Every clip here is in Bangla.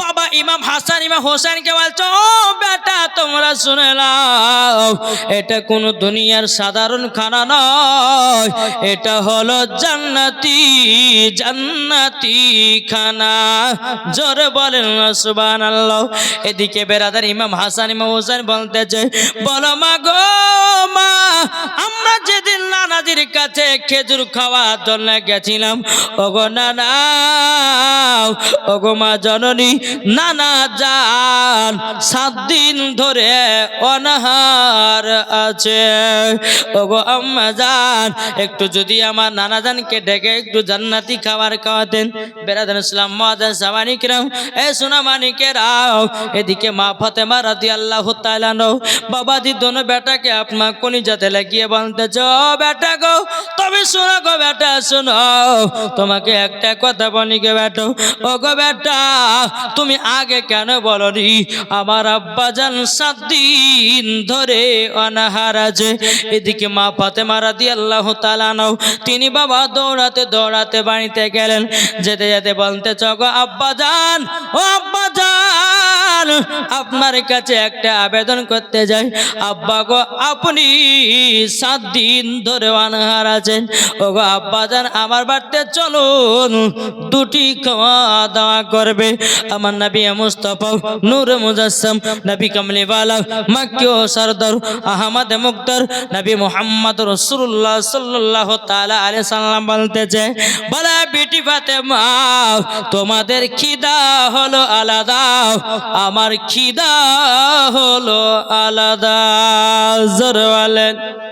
বাবা ইমাম হাসান, ইমাম হোসেনকে বলছো বেটা, তোমরা শুনে এটা কোনো দুনিয়ার সাধারণ খানা নয়, এটা হলো জান্নাতি জান্নাতি খানা। জোরে বলেন না সুবহানাল্লাহ। এদিকে বেরাদার ইমাম হাসান, ইমাম হোসেন বলতেছে, বলো মা গো মা যেদিন নানাজির কাছে খেজুর খাওয়ার জন্য গেছিলাম, ওগো নানা, ওগো মা জননী, নানা যান সাত দিন ধরে অনাহার আছে। ওগো আম্মা যান একটু যদি আমার নানা জানকে ডেকে একটু জান্নাতি খাবার খাওয়াতেন। বেড়াতেন ইসলাম মহাদান সামানিকরাম এ সোনা মানিকেরাও এদিকে মা ফাতেমা রাদি আল্লাহ তালানো বাবাজি দোনো বেটাকে আপনার কোনি যাতে লাগিয়ে বলতেছ "ও বেটা গো, তবে শোনো গো বেটা, শোনো। তোমাকে একটা কথা বলি গে বেটো। ও গো বেটা, তুমি আগে কেন বলনি? আমার আব্বা জান সাত দিন ধরে অনাহার এদিকে মা ফাতেমা রাদি আল্লাহ তালানো তিনি বাবা দৌড়াতে দৌড়াতে বাড়িতে গেলেন। যেতে যেতে বলতে চগো আব্বা যান ও আব্বা যান আপনার কাছে একটা আবেদন করতে যাই। আব্বা গো, আপনি সাত দিন ধরে অনাহার আছেন। ও গো আব্বা যান, আমার বাড়িতে চলুন, দুটি খাওয়া দাওয়া করবে। আমার নবী মুস্তফা, নূর মুজাসম, নবী কমলিওয়ালা মাকিও সরদার, আহমদ মুক্তর, নবী মোহাম্মদ রসুল্লাহ সাল্লাহ তালা আলি সাল্লাম বলতেছে, বলা বেটি ফাতেমা, তোমাদের খিদা হলো আলাদা, আমার খিদা হলো আলাদা। জোর বলেন। মা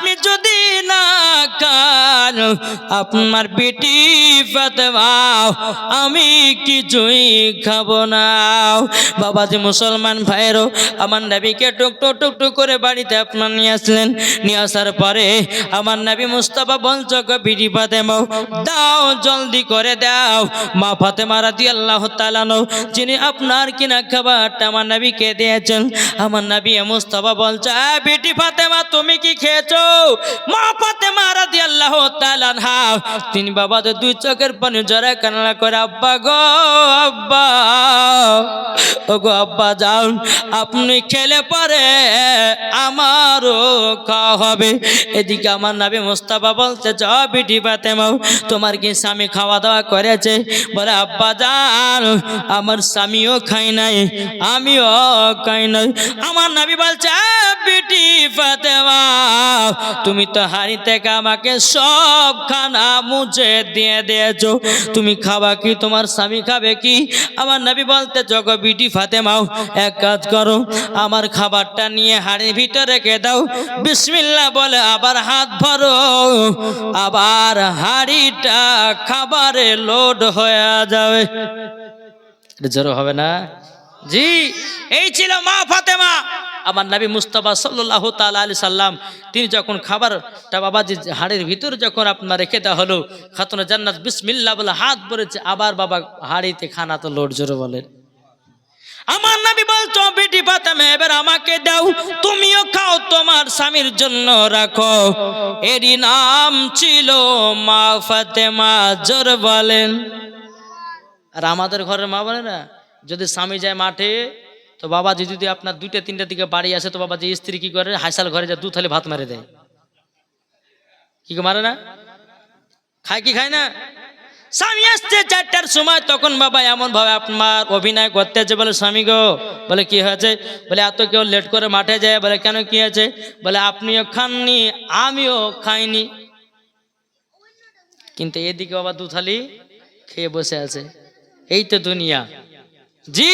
আপনি যদি না খান আপনার বেটি ফাতেমা আমি কিছুই খাব না। বাবাজি মুসলমান ভাইয়েরও আমার নবীকে টুক টুক টুক টুক করে বাড়িতে আপনার নিয়ে আসলেন। নিয়ে আসার পরে আমার নবী মুস্তাফা বঞ্চ বিড়ি ফাতেমা দাও জলদি করে দাও। মা ফাতেমা রাদি আল্লাহ তালানো যিনি আপনার কিনা খাবারটা আমার নবীকে দিয়েছেন আমার নবী মুস্তাফা বলছে "আ, বেটি ফাতেমা তুমি কি খেয়েছো? মা ফাতেমা রাদি আল্লাহ তালানহা তিনি বাবাদের দুই চোখের পানি জরা কান্না করে আব্বা গো আব্বা ও গো আব্বা যাও আপনি খেলে পরে আমারও খাওয়া হবে। এদিকে আমার নাবি মোস্তাফা বলছে চ বিটি ফাতেমাও তোমার কি স্বামী খাওয়া দাওয়া করেছে? বলে আব্বা যান আমার স্বামীও খাই নাই আমিও খাই নাই। আমার নাবি বলছে "আ, বিটি ফাতেমা তুমি তো হাড়ি থেকে আমাকে সব খানা মুছে দিয়ে দিয়েছ। তুমি খাবা কি? তোমার স্বামী খাবে কি? আমার নবী বলতে, জগ বিটি ফাতেমাও, এক কাজ করো, আমার খাবারটা নিয়ে হাড়ির ভিতরে রেখে দাও। বিসমিল্লাহ বলে, আবার হাত ভরো। আবার হাড়িটা খাবারে লোড হয়ে যাবে। জোরো হবে না? জি, এই ছিল মা ফাতেমা। আমার নবী মুস্তফা সাল্লাহ তাল আলি সাল্লাম, তিনি যখন খাবারটা বাবাজি হাড়ের ভিতরে যখন আপনার রেখে দেওয়া হলো, খাতুনা জান্নাত বিসমিল্লা বলে হাত ভরেছে, আবার বাবা হাড়িতে খানা তো লোড জোরে বলেন। আমার নবী বলছো বেটি ফাতেমা, এবার আমাকে দাও, তুমিও খাও, তোমার স্বামীর জন্য রাখো। এরই নাম ছিল মা ফাতেমা, জোর বলেন। আর আমাদের ঘরের মা বলে না, যদি স্বামী যায় মাঠে তো বাবাজি যদি আপনার দুইটা, তিনটা দিকে বাড়ি আসে, তো বাবাজি স্ত্রী কি করে? হাইসাল ঘরে যা দু থালি ভাত মেরে দেয়। কি মারে না? খায় কি খায় না? স্বামী আসছে চারটার সময়, তখন বাবা এমন ভাবে আপনার অভিনয় করতে আছে বলে, স্বামী গো, বলে, কি হয়েছে? বলে, এত কেউ লেট করে মাঠে যায়। বলে, কেন কি হয়েছে? বলে, আপনিও খাননি, আমিও খাইনি। কিন্তু এদিকে বাবা দু থালি খেয়ে বসে আছে। এই তো দুনিয়া। জি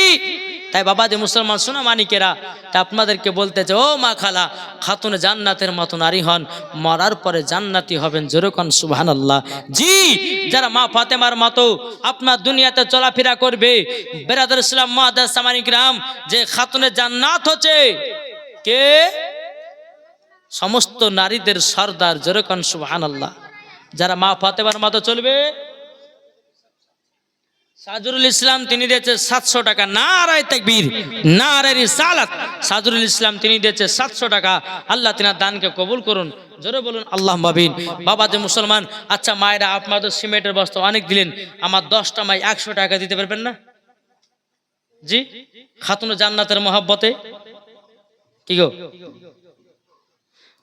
তাই বাবা যে মুসলমান, শোনা মানিকেরা, তা আপনাদেরকে বলতেছে ও মা খালা, খাতুন জান্নাতের মতো নারী হন, মরার পরে জান্নাতি হবেন যেরকম সুবহান আল্লাহ জি, যারা মা ফাতেমার মতো আপনার দুনিয়াতে চলাফেরা করবে বেরাদুল ইসলাম মহাদাস সামানি গ্রাম যে খাতুনে জান্নাত হচ্ছে, কে? সমস্ত নারীদের সর্দার যেরকম সুবহান আল্লাহ যারা মা ফাতেমার মতো চলবে সাজুরুল ইসলাম, তিনি দিয়েছে সাতশো টাকা। না রায় তাকবীর না রায় সালাত সাজুরুল ইসলাম, তিনি দিয়েছে সাতশো টাকা। আল্লাহ তিনার দানকে কবুল করুন। জোরে বলুন আল্লাহ মাবিন বাবা যে মুসলমান আচ্ছা মায়েরা আপনাদের সিমেন্টের বস্তা অনেক দিলেন। আমার দশটা মাই একশো টাকা দিতে পারবেন না? জি? খাতুন জান্নাতের মহাব্বতে? কি গো?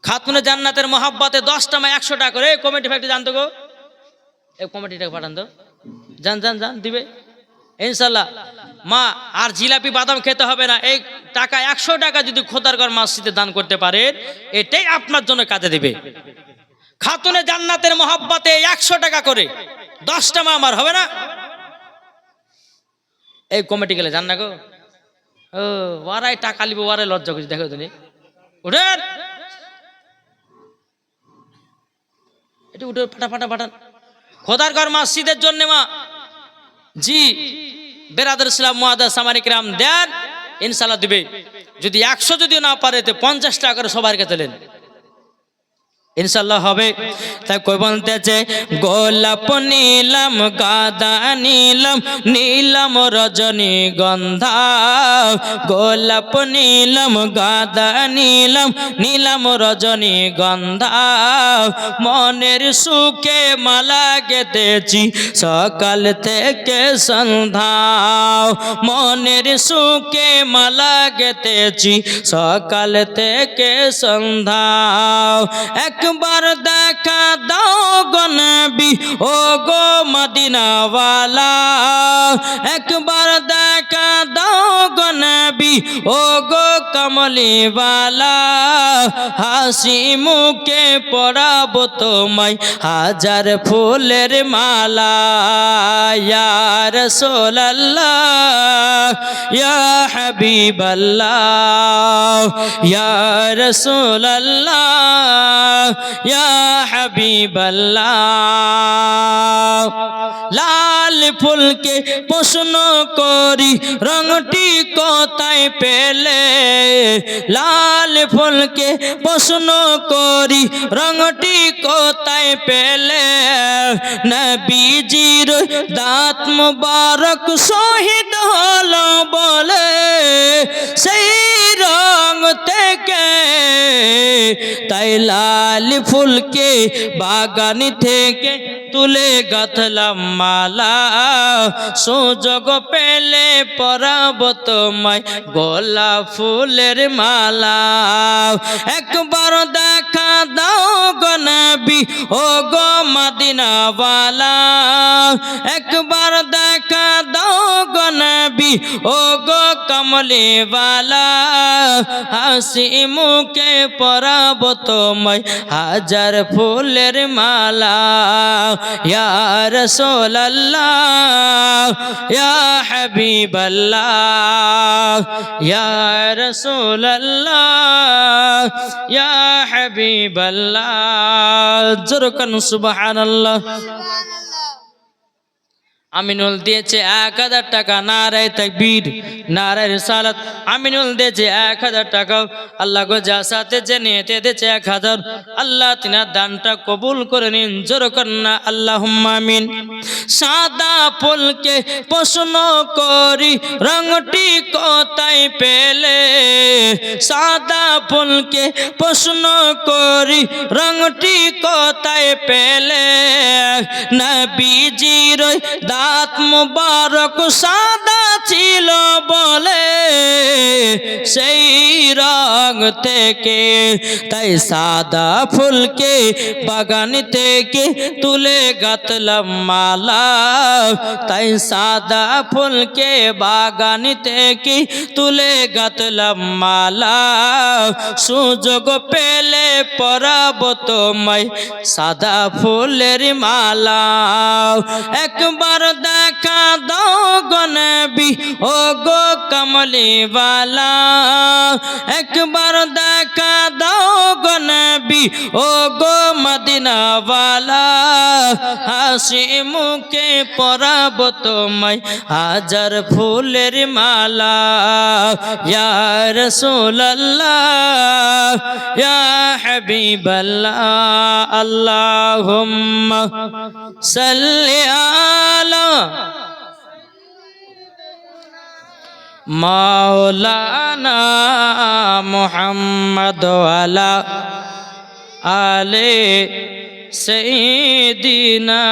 খাতুনে জান্নাতের মহাব্বতে দশটা মাই একশো টাকা করে। কমিটি ফ্যাক্টরি জানতো গো? এই কমিটিটাকে পাঠান তো। যান যান যান দিবে? ইনশাল্লাহ মা, আর জিলাপি বাদাম খেতে হবে না। এই টাকা একশো টাকা যদি খোদারগর মসজিদে দান করতে পারেন, এটাই আপনার জন্য কাজে দিবে। খাতুনে জান্নাতের মহাব্বতে একশো টাকা করে। দশটা মা আমার, হবে না? এই কমিটি গেলে জান না গো। ও, ওয়ারাই টাকা লিব ওরাই লজ্জা করছি, দেখো তুমি। উঠেন! এটা উঠে ফাটা ফাটা ফাটান খোদার ঘর মসজিদের জন্য মা জি বেরাদুল ইসলাম মহাদা সামারিক রাম দেন ইনশাল্লাহ দিবে। যদি একশো যদি না পারে, তো পঞ্চাশ টাকা করে সবার কাছে দেন ইনশাল্লাহ হবে। তাই কই বলতেছে গোলাপ নীলাম, গাদা নীলাম নীলাম রজনী গন্ধা। গোলাপ নীলাম, গাদা নীলাম নীলাম রজনী গন্ধা। মনের সুখে মালা গেতেছি সকাল থেকে সন্ধ্যা। মনের সুখে মালা গেতেছি সকাল থেকে সন্ধ্যা। একবার দেখা দাও গনবি ও গো মদিনাওয়ালা। একবার দেখা দাও গনবি ও গো কমলিওয়ালা। হাসি মুখে পড়াব তোমায় হাজার ফুলের মালা। ইয়া রাসূলুল্লাহ, ইয়া হাবিবাল্লাহ রাসূলুল্লাহ। ইয়া হাবিবাল্লাহ, লাল ফুলকে প্রশ্ন করি রংটি কোথায় পেলে? লাল ফুলকে প্রশ্ন করি রংটি কোথায় পেলে? নবীজির দাঁত মুবারক শহীদ হলো বলে, সেই থেকে তাই লাল ফুলকে বাগান থেকে তুলে গাথলাম মালা। সুযোগ পেলে পরাব তোমায় গোলা ফুলের মালা। একবার দেখা দাও গনবি ও গো মদিনাওয়ালা। একবার দেখা দাও গনবি ও গো কমলিওয়ালা। হাসি মুখে পরাব তোমায় হাজার ফুলের মালা। ইয়া রাসূলুল্লাহ ইয়া হাবিবাল্লাহ ইয়া রাসূলুল্লাহ ইয়া হাবিবাল্লাহ জোরকান সুবহানাল্লাহ। আমিনুল দিয়েছে এক হাজার টাকা নারায় তাকবীর, নারায় রিসালাত। আমিনুল দিয়েছে এক হাজার টাকা। আল্লাহ গো যা সাথে যে নিয়েতে দিয়েছে এক হাজার। আল্লাহ তিনার দানটা কবুল করে নিন, জোর কন্যা আল্লাহ আমিন। সাদা ফুলকে প্রশ্ন করি রংটি কোথায় পেলে? সাদা ফুলকে প্রশ্ন করি রংটি কোথায় পেলে? নবীজির দাঁত মুবারক সাদা ছিল বলে, সেই রং থেকে। তাই সাদা ফুলকে বাগান থেকে তুলে গাতলাম মালা তাই সাদা ফুলকে বাগান থেকে তুলে গাতলাম মালা? সুযোগ পেলে পরাব তোমায় সাদা ফুলের মালা। একবার দেখা দাও গনবি ও গো কমলিওয়ালা। একবার দেখা দাও গনবি ও গো মদিনাওয়ালা। হাসি মুখে পরাব তোমায়, হাজার ফুলের মালা। ইয়া রাসূলুল্লাহ, ইয়া হাবিবাল্লাহ, আল্লাহুম্মা সাল্লি মাওলানা মোহাম্মদ আলা আলে সেইদিনা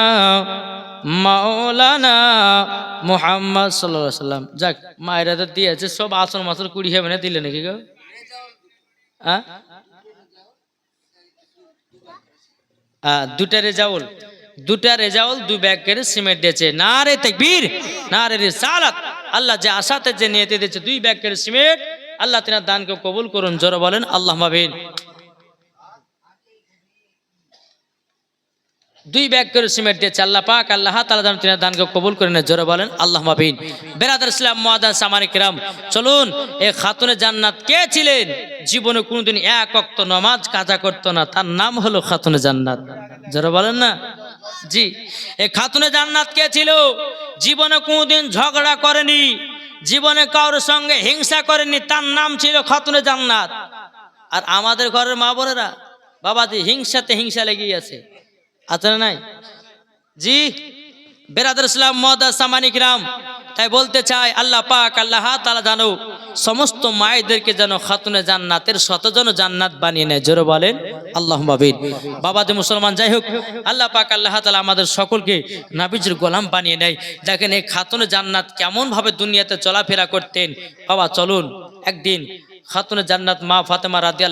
মাওলানা মোহাম্মদ সাল্লাহ সাল্লাম যাক, মায়েরা তো দিয়েছে, সব আসন মাসন কুড়ি হবে না দিলে নাকি গো? দুটা রেজাউল দুটা রেজাউল দু ব্যাগ করে সিমেন্ট দিয়েছে। না রে তেকবীর না রে রিসালাত। আল্লাহ যে আশাতে যে নিয়তে দিয়েছে, দুই ব্যাগ করে সিমেন্ট, আল্লাহ তিনার দানকে কবুল করুন। জোর বলেন, আল্লাহ মাবিন দুই ব্যাগ করে সিমেন্ট দিয়েছে আল্লাহ পাক, আল্লাহ তালা তিনার দানকে কবুল করে নেয়। জোরে বলেন, আল্লাহ মাবিন বেরাদার ইসলাম মহাদান সামানিক রাম চলুন, এ খাতুনে জান্নাত কে ছিলেন? জীবনে কোনোদিন এক অক্ত নমাজ কাজা করতো না, তার নাম হলো খাতুনে জান্নাত। জোরে বলেন না? জি, এ খাতুনে জান্নাত কে ছিল? জীবনে কোনোদিন ঝগড়া করেনি, জীবনে কারোর সঙ্গে হিংসা করেনি, তার নাম ছিল খাতুনে জান্নাত। আর আমাদের ঘরের মা বোনেরা, বাবাজি হিংসাতে হিংসা লেগেই আছে। আছে নাই? জি ইসলাম সামানিক রাম তাই বলতে চাই, আল্লাহ পাক, আল্লাহ জানো সমস্ত মায়েদেরকে যেন খাতুনে জান্নাতের জান্নাত বানিয়ে নেয়। জোরে বলেন আল্লাহ বাবা যে মুসলমান, যাই হোক, আল্লাহ পাক, আল্লাহ তালা আমাদের সকলকে নাবিজের গোলাম বানিয়ে নেয়। দেখেন এই খাতুনে জান্নাত কেমন ভাবে দুনিয়াতে চলাফেরা করতেন। বাবা, চলুন, একদিন খাতুনে জান্নাত মা ফাতেমা রাদিয়াল